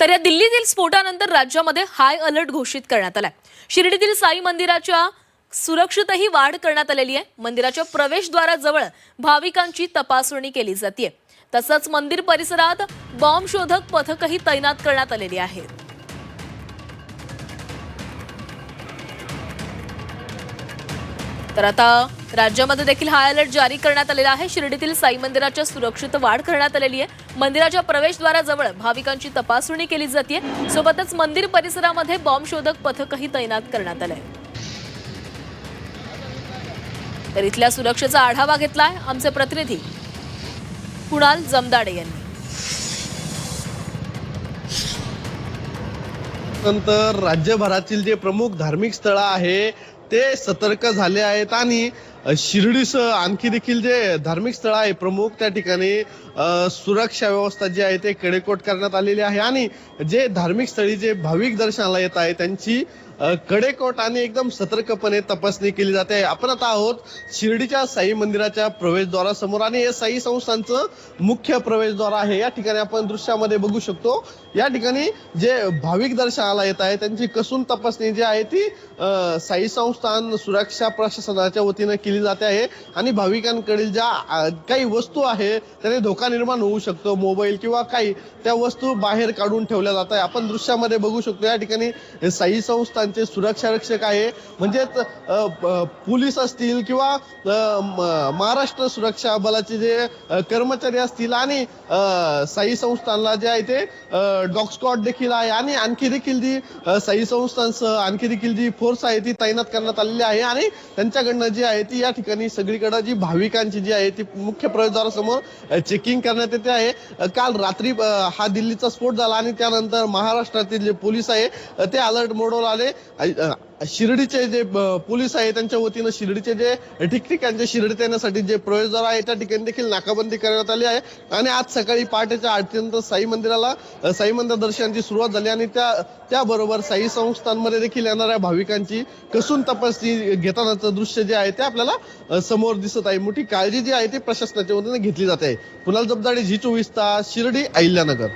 तर या दिल्लीतील स्फोटानंतर राज्यामध्ये हाय अलर्ट घोषित करण्यात आलाय. शिर्डीतील साई मंदिराच्या सुरक्षितही वाढ करण्यात आलेली आहे. मंदिराच्या प्रवेशद्वाराजवळ भाविकांची तपासणी केली जाते तसंच मंदिर परिसरात बॉम्ब शोधक पथकही तैनात करण्यात आलेली आहेत. तर आता राज्यामध्ये देखील हाय अलर्ट जारी करण्यात आलेला आहे. शिर्डीतील साई मंदिराच्या सुरक्षित वाढ करण्यात आलेली आहे. मंदिराच्या प्रवेशद्वाराजवळ भाविकांची तपासणी केली जाते सोबतच मंदिर परिसरामध्ये बॉम्ब शोधक पथकही तैनात करण्यात आलंय. तर इथल्या सुरक्षेचा आढावा घेतलाय आमचे प्रतिनिधी कुणाल जमदाडे यांनी. नंतर राज्यभरातील जे प्रमुख धार्मिक स्थळं आहे ते सतर्क झाले आहेत आणि अ, आणखी देखील जे धार्मिक स्थळ आहे प्रमुख त्या ठिकाणी सुरक्षा व्यवस्था जी आहे ते कडेकोट करण्यात आलेली आहे. आणि जे धार्मिक स्थळी जे भाविक दर्शनाला येत आहे त्यांची कडेकोट आणि एकदम सतर्कपणे तपासणी केली जाते. आपण आता आहोत शिर्डीच्या साई मंदिराच्या प्रवेशद्वारासमोर आणि हे साई संस्थांचं मुख्य प्रवेशद्वार आहे. या ठिकाणी आपण दृश्यामध्ये बघू शकतो. या ठिकाणी जे भाविक दर्शनाला येत आहे त्यांची कसून तपासणी जी आहे ती साई संस्थान सुरक्षा प्रशासनाच्या वतीनं केली जाते आहे आणि भाविकांकडील ज्या काही वस्तू आहे त्याने धोका निर्माण होऊ शकतो. मोबाईल किंवा काही त्या वस्तू बाहेर काढून ठेवल्या जात आहे. आपण दृश्यामध्ये बघू शकतो या ठिकाणी साई संस्थांचे सुरक्षा रक्षक आहे. म्हणजेच पोलीस असतील किंवा महाराष्ट्र सुरक्षा बलाचे जे कर्मचारी असतील आणि साई संस्थानला जे आहे ते डॉग स्कॉट देखील आहे. आणि आणखी देखील जी साई संस्थांसह आणखी देखील जी फोर्स आहे ती तैनात करण्यात आलेली आहे. आणि त्यांच्याकडनं जी आहे ती या ठिकाणी सगळीकडे जी भाविकांची जी आहे ती मुख्य प्रवेशद्वारासमोर चेकिंग करण्यात येते आहे. काल रात्री हा दिल्लीचा स्फोट झाला आणि त्यानंतर महाराष्ट्रातील जे पोलीस आहे ते अलर्ट मोडवर आले. शिर्डीचे जे पोलीस आहे त्यांच्या वतीनं शिर्डीचे जे ठिकठिकाणचे शिर्डीत येण्यासाठी जे प्रवेशद्वार आहे त्या ठिकाणी देखील नाकाबंदी करण्यात आली आहे. आणि आज सकाळी पहाटेच्या आरतीनंतर साई मंदिराला साई मंदिर दर्शनाची सुरुवात झाली आणि त्या त्याबरोबर साई संस्थांमध्ये देखील येणाऱ्या भाविकांची कसून तपासणी घेतानाचं दृश्य जे आहे ते आपल्याला समोर दिसत आहे. मोठी काळजी जी आहे ती प्रशासनाच्या वतीने घेतली जाते. आहे कुणाल जबदाडे झी चोवीस तास शिर्डी अहिल्यानगर.